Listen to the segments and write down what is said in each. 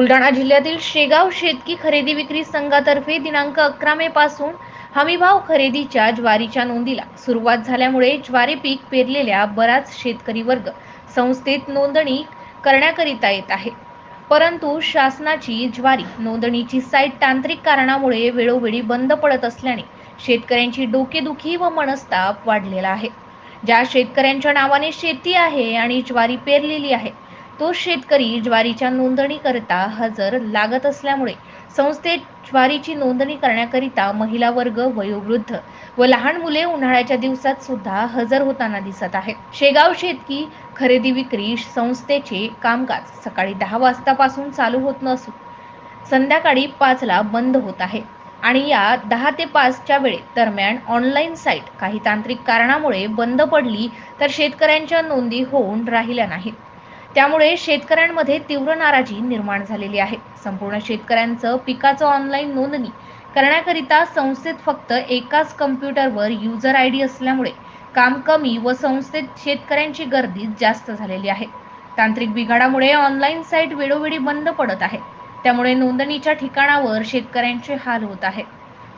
बुलढाणा जिल्ह्यातील शेगाव शेतकी खरेदी विक्री संघातर्फे दिनांक अकरा मे पासून हमीभाव खरेदीच्या ज्वारीच्या नोंदीला सुरुवात झाल्यामुळे ज्वारी पीक पेरलेल्या बराच शेतकरी वर्ग संस्थेत नोंदणी करण्याकरिता येत आहे. परंतु शासनाची ज्वारी नोंदणीची साईट तांत्रिक कारणामुळे वेळोवेळी बंद पडत असल्याने शेतकऱ्यांची डोकेदुखी व मनस्ताप वाढलेला आहे. ज्या शेतकऱ्यांच्या नावाने शेती आहे आणि ज्वारी पेरलेली आहे तो शेतकरी ज्वारीच्या नोंदणीकरिता हजर लागत असल्यामुळे संस्थेत ज्वारीची नोंदणी करण्याकरिता महिला वर्ग वयोवृद्ध व लहान मुले उन्हाळ्याच्या दिवसात सुद्धा हजर होताना दिसत आहेत. शेगाव शेतकी खरेदी विक्री संस्थेचे कामकाज सकाळी दहा वाजतापासून चालू होत नसून संध्याकाळी पाचला बंद होत आहे आणि या दहा ते पाचच्या वेळेत दरम्यान ऑनलाईन साईट काही तांत्रिक कारणामुळे बंद पडली तर शेतकऱ्यांच्या नोंदी होऊन राहिल्या नाहीत. त्यामुळे शेतकऱ्यांमध्ये तीव्र नाराजी निर्माण झालेली आहे. संपूर्ण शेतकऱ्यांचं पिकाचं ऑनलाईन नोंदणी करण्याकरिता संस्थेत फक्त एकाच कम्प्युटरवर युजर आय डी असल्यामुळे काम कमी व संस्थेत शेतकऱ्यांची गर्दी जास्त झालेली आहे. तांत्रिक बिघाडामुळे ऑनलाईन साईट वेळोवेळी बंद पडत आहे. त्यामुळे नोंदणीच्या ठिकाणावर शेतकऱ्यांचे हाल होत आहे.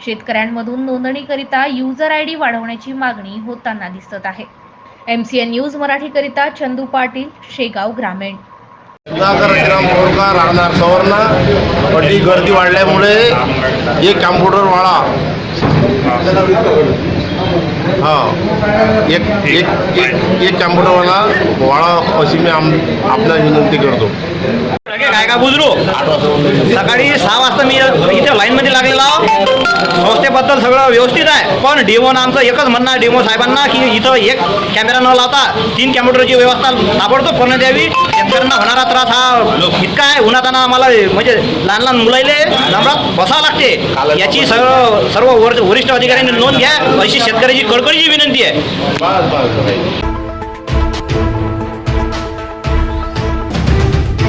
शेतकऱ्यांमधून नोंदणीकरिता युजर आय डी वाढवण्याची मागणी होताना दिसत आहे. एम सी एन न्यूज मराठीकरिता चंदू पाटील शेगाव ग्रामीण. राहणार सवर्णा. पट्टी गर्दी वाढल्यामुळे एक कॅम्प्युटर वाळा. हा एक एक एक एक कॅम्प्युटरवाला वाळा अशी मी आम आपल्याला विनंती करतो. काय का बुजरू? सकाळी सहा वाजता मी इथे लाईनमध्ये लागलेला संस्थेबद्दल सगळं व्यवस्थित आहे. पण डेमोनं आमचं एकच म्हणणं आहे डेमो साहेबांना की इथं एक कॅमेरा न लावता तीन कॅम्प्युटरची व्यवस्था ताबडतोब करण्यात द्यावी. शेतकऱ्यांना होणारा त्रास हा इतका आहे. उन्हाताना आम्हाला म्हणजे लहान लहान मुलाईले नंबरात बसावं लागते. याची सर्व सर्व वर वरिष्ठ अधिकाऱ्यांनी नोंद घ्या. अशी शेतकऱ्याची कडकडीची विनंती आहे.